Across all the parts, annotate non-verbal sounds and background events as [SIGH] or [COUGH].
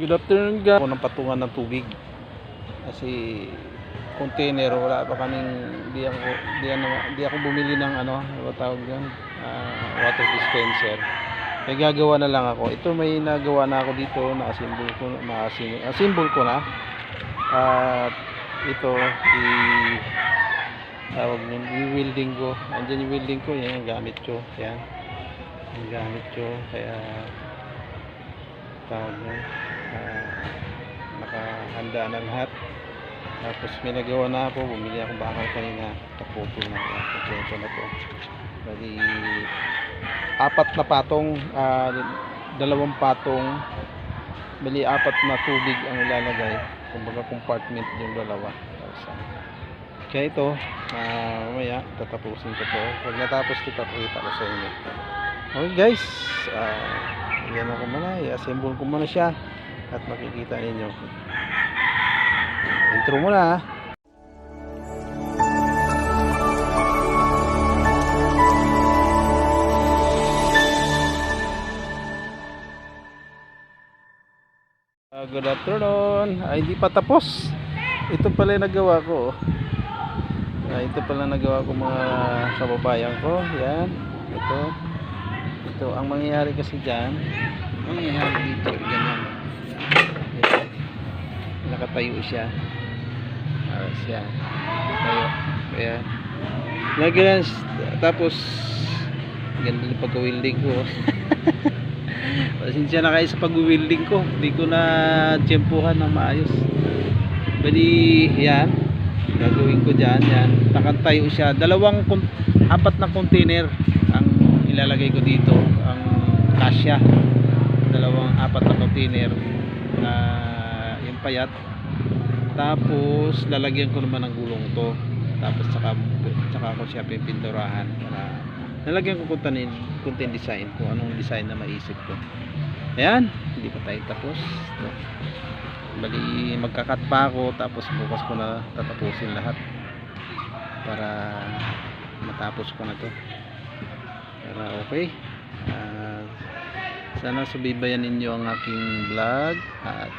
Good afternoon guys. Ako ng patungan ng tubig. Kasi container wala pa kaming di ako di, ano, di ako bumili ng ano, ano tawag diyan? water dispenser. May gagawa na lang ako. Ito may nagawa na ako dito, na-assemble ko, na-assemble ko na. At ito i tawag yun, i-welding ko. Andiyan yung welding ko, yan yung gamit ko. Yan. Yung gamit ko. Kaya tawag mo uh, nakahanda na lahat. Tapos may nagawa na ako bumili ako bakal kanina. Kaputol na ako kutsento na to bali apat na patong ah, dalawang patong. Bali apat na tubig ang ilalagay. Kumbaga compartment yung dalawa. Ah, kaya ito ah, mamaya tatapusin ko to. Pag natapos ito papakita ko sa inyo. Okay guys. Ah yan ako muna. I-assemble ko muna siya at makikita ninyo. Intro muna ah. Ah, good afternoon. Ay hindi pa tapos. Ito pala yung nagawa ko. Ah, ito pala nagawa ko mga kababayan ko. Yan. Ito. Ito. Ang mangyayari kasi dyan ang mangyayari dito ganyan. Yan. Nakatayo siya. Ah, siya. Tayo. Ayan Lagyan, tapos ganda yung pagka-welding ko. [LAUGHS] Pasensya na kayo sa pag-welding ko. Hindi ko na tiyempuhan na maayos. Bali yan. Gagawin ko dyan yan. Takantayo siya. Dalawang apat na container ang ilalagay ko dito. Ang kasya. Dalawang apat na container na payat. Tapos lalagyan ko naman ng gulong to. Tapos saka, saka ko siya pipinturahan para lalagyan ko content, content design kung anong design na maisip ko. Ayan hindi pa tayo tapos. No. bali magkakat pa ako tapos bukas ko na tatapusin lahat para matapos ko na to. Para okay. Ah, sana subaybayan ninyo ang aking vlog at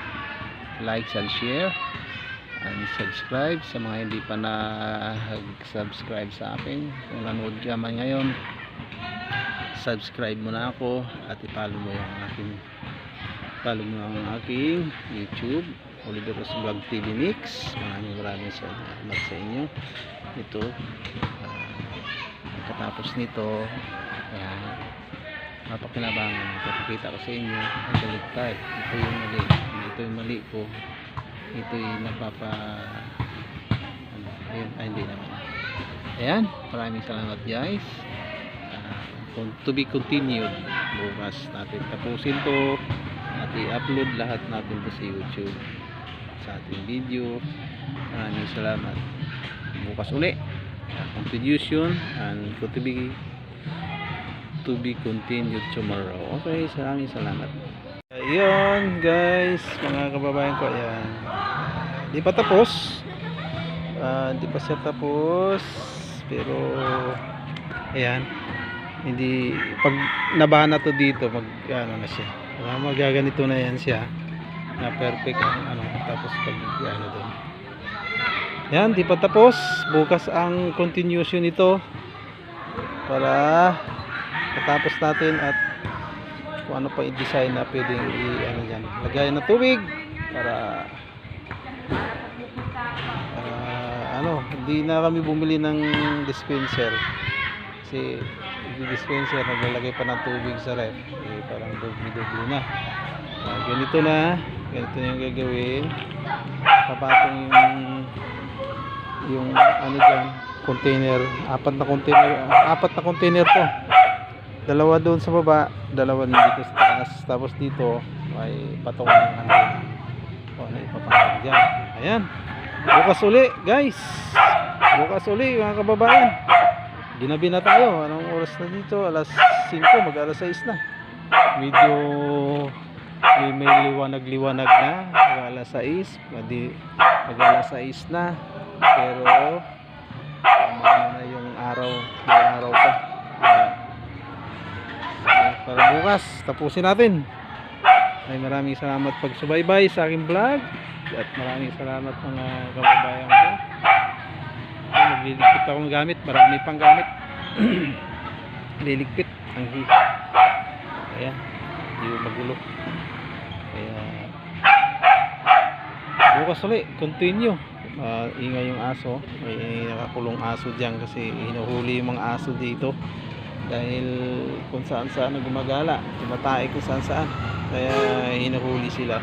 like and share and subscribe sa mga hindi pa na subscribe sa akin. Kung nanood ka man ngayon subscribe mo na ako at i-follow mo yung aking follow mo ang aking youtube Oliveros Vlog TV Mix. Maraming maraming salamat sa inyo. Ito ah, pagkatapos nito ayan mapakinabangan papakita ko sa inyo ang baligtad ito yung mali ito mali ko. Ito yung napapa ano, ayun, ay hindi naman. Ayan maraming salamat guys. Ah, con- to be continued. Bukas natin tapusin to at i-upload lahat natin to sa youtube sa ating video. Maraming salamat. Bukas uli. Ah, continuation and to be to be continued tomorrow. Okay maraming salamat ayun guys mga kababayan ko ayan. Di pa tapos. Ah, di pa siya tapos pero ayan. Hindi pag nabahan na to dito mag ano na siya. Ah, magaganito na yan siya. Na perfect ang ano tapos pag ano doon yan di pa tapos. Bukas ang continuation nito. Para matapos natin at kung ano pa i-design na pwedeng i ano dyan. Lagayan ng tubig para para ano hindi na kami bumili ng dispenser. Kasi yung dispenser naglalagay pa ng tubig sa ref. Eh, parang dugli-dugli na. Ah, ganito na. Ganito na yung gagawin. Kapatong yung yung ano dyan container. Apat na container apat na container to dalawa doon sa baba dalawa dito sa taas. Tapos dito ay patungan ng ano o ano ipapatong dyan. Ayan. Bukas uli guys. Bukas uli mga kababayan. Ginabi na tayo. Anong oras na dito? Alas 5 mag alas 6 na. Medyo may, may liwanag liwanag na. Mag alas 6 madi mag alas 6 na. Pero umano na yung araw may araw pa. Para bukas tapusin natin Ay maraming salamat pagsubaybay sa aking vlog at maraming salamat mga kababayan ko. Ay, Nagliligpit ako ng gamit, marami pang gamit. [CLEARS THROAT] Liligpit ang hi. Ayan, hindi magulo. Kaya bukas ulit, continue. Ah, ingay yung aso. May nakakulong aso diyan kasi hinuhuli yung mga aso dito. Dahil kung saan saan na gumagala, tumatay kung saan saan. Kaya hinuhuli sila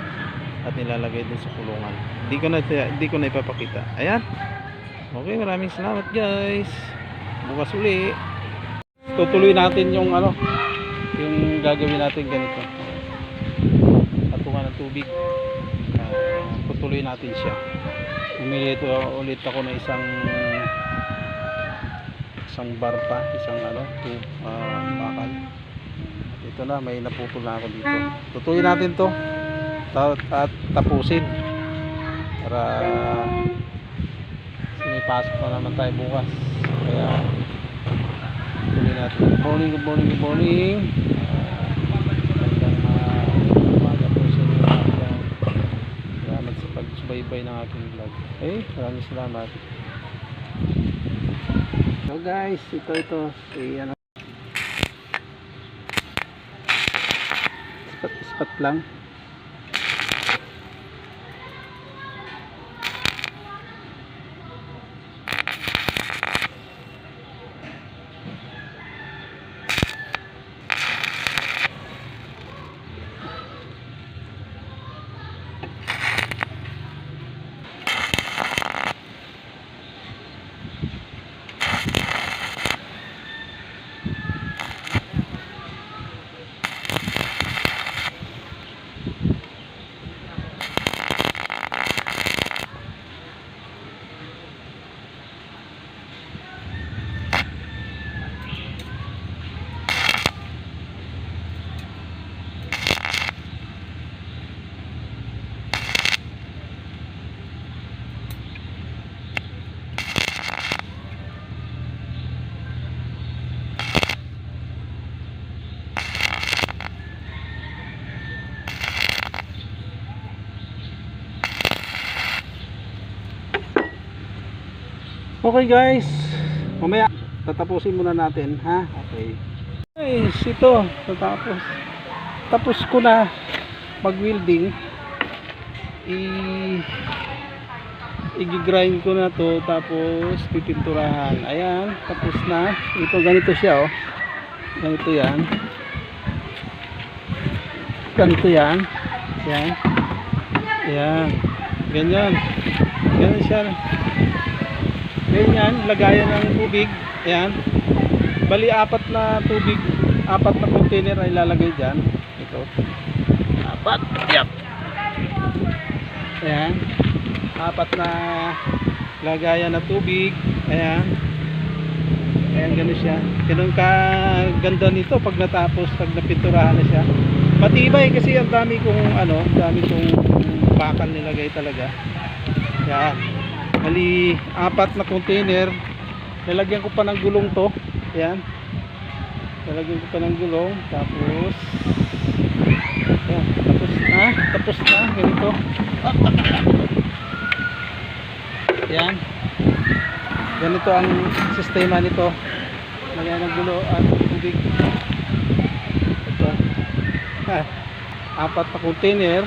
at nilalagay din sa kulungan. Hindi ko na hindi ko na ipapakita. Ayan. Okay, maraming salamat guys. Bukas uli. Tutuloy natin yung ano, yung gagawin natin ganito. Patungan ng tubig. Ah, tutuloy natin siya. Bumili ito ulit ako ng isang isang bar pa, isang ano, tu, ah, bakal. Ito na, may naputol na ako dito. Tutuloy natin to at tapusin para sinipasok na naman tayo bukas. Kaya tuloy natin. Good morning, good morning, good morning. Uh, pagsubaybay ng aking vlog. Eh, maraming salamat. So guys, ito ito si ano spot, spot lang. Okay guys, mamaya tatapusin muna natin ha. Okay. Guys, ito tatapos. Tapos ko na mag-welding. I i-grind ko na to tapos pipinturahan. Ayan, tapos na. Ito ganito siya oh. Ganito 'yan. Ganito 'yan. Yan. Yan. Ganyan. Ganyan siya. Ganyan, lagayan ng tubig. Ayan. Bali, apat na tubig, apat na container ay lalagay dyan. Ito. Apat. Yep. Ayan. Apat na lagayan na tubig. Ayan. Ayan, gano'n siya. Ganun ka ganda nito pag natapos, pag napinturahan na siya. Matibay kasi ang dami kong ano, dami kong bakal nilagay talaga. Yan. Bali, apat na container. Lalagyan ko pa ng gulong to. Yan. Lalagyan ko pa ng gulong. Tapos, yan. Tapos na. Tapos na. Ganito. Yan. Ganito ang sistema nito. Lagyan ng gulo at tubig. Ito. Ha. Apat na container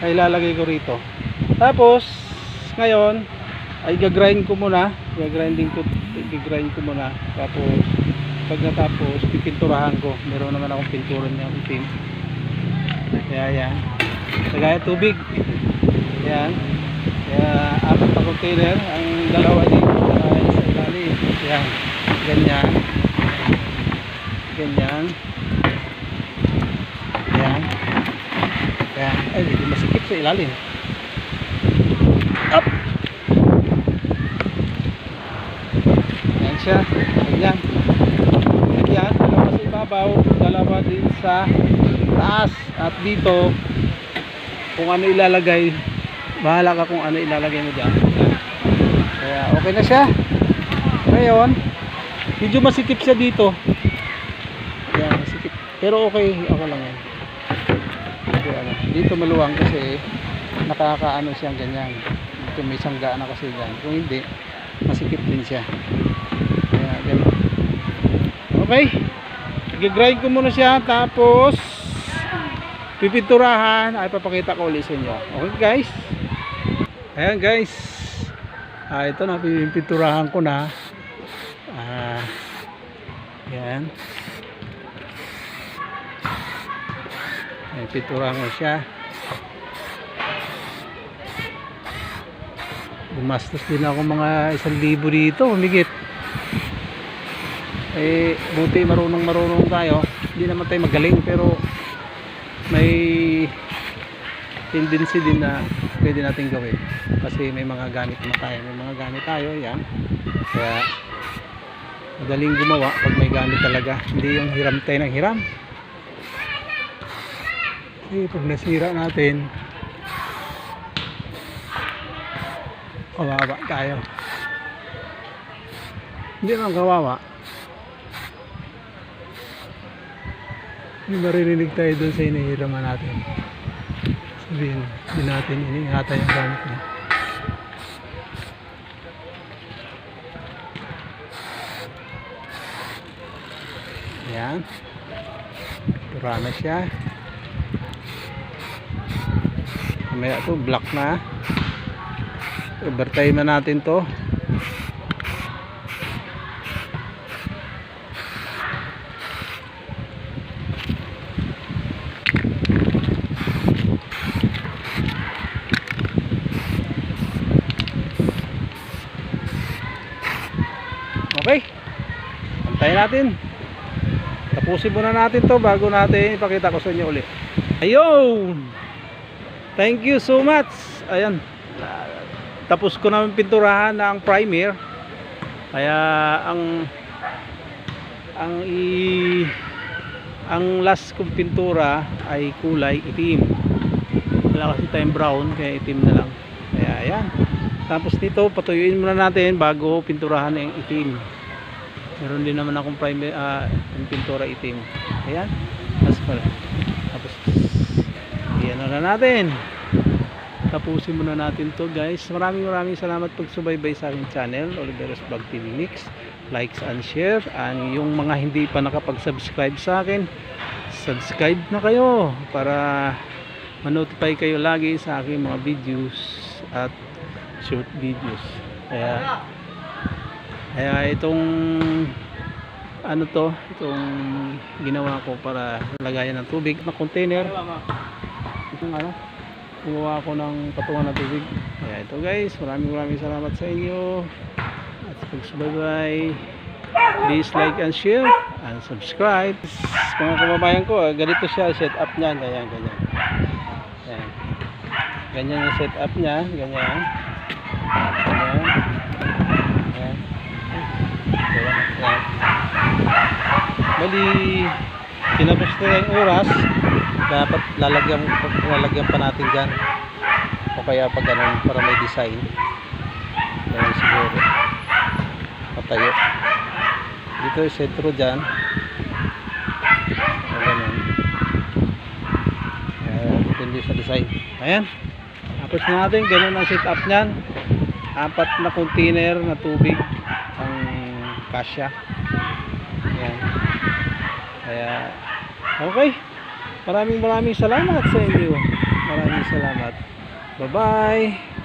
ay lalagay ko rito. Tapos, ngayon, ay gagrind ko muna. Gagrinding ko gagrind ko muna. Tapos pag natapos pipinturahan ko. Meron naman akong pintura niya itim kaya yan lagay tubig. Yan kaya apat na container ang dalawa dito. Ay sa ilalim yan ganyan. Ganyan. Yan yan ay masikip sa ilalim up Yan siya. Ganyan. Ganyan. Dalawa sa ibabaw. Dalawa din sa taas. At dito, kung ano ilalagay, bahala ka kung ano ilalagay mo dyan. Yan. Kaya okay na siya. Ngayon, medyo masikip siya dito. Yan, masikip. Pero okay, okay lang yan. Dito maluwang kasi nakakaano siyang ganyan dito may sangga na kasi dyan kung hindi masikip din siya okay. I-grind ko muna siya tapos pipinturahan ay papakita ko ulit sa inyo. Okay guys? Ayan guys. Ah, ito na pipinturahan ko na. Ah, yan Ayan, pinturahan ko siya. Gumastos din ako mga isang libo dito humigit eh buti marunong marunong tayo. Hindi naman tayo magaling pero may tendency din na pwede natin gawin. Kasi may mga gamit na tayo. May mga gamit tayo yan. Kaya madaling gumawa pag may gamit talaga. Hindi yung hiram tayo ng hiram. Eh pag nasira natin kawawa tayo. Hindi naman kawawa May maririnig tayo doon sa inihiraman natin. Sabihin, hindi natin iniingatan yung gamit niya. Ayan. Tura na siya. Mamaya to, black na. Overtime na natin to. Okay. Antayin natin. Tapusin muna natin to bago natin ipakita ko sa inyo ulit. Ayun! Thank you so much. Ayan. Tapos ko namin pinturahan ng primer. Kaya ang ang i ang last kong pintura ay kulay itim. Wala kasi tayong brown kaya itim na lang. Kaya ayan. Tapos dito patuyuin muna natin bago pinturahan yung itim. Meron din naman akong primer ah, yung pintura itim. Ayan. Tapos. Tapos iyan na natin. Tapusin muna natin to guys. Maraming maraming salamat pag subaybay sa aking channel Oliveros Vlog TV Mix. Likes and share. And yung mga hindi pa nakapag-subscribe sa akin, subscribe na kayo para ma-notify kayo lagi sa aking mga videos at short videos. Kaya kaya itong ano to, itong ginawa ko para lagayan ng tubig na container. Itong ano, gumawa ako ng patungan ng tubig. Kaya ito guys, maraming maraming salamat sa inyo. At pagsubaybay, please like and share and subscribe. Mga kababayan ko, ganito siya set up niya, ganyan, ganyan. Ayan. Ganyan yung set up niya, ganyan. Ganyan. Ayan. Ayan. Bali, tinapos na yung oras, dapat lalagyan, lalagyan pa natin dyan. O kaya pag ganun, para may design. Ganun siguro. Patayo. Dito yung sentro dyan. O ganun. Depende sa design. Ayan. Tapos na natin, ganun ang setup niyan. Apat na container na tubig ang kasya. Ayan. Kaya, okay. Maraming maraming salamat sa inyo. Maraming salamat. Bye-bye.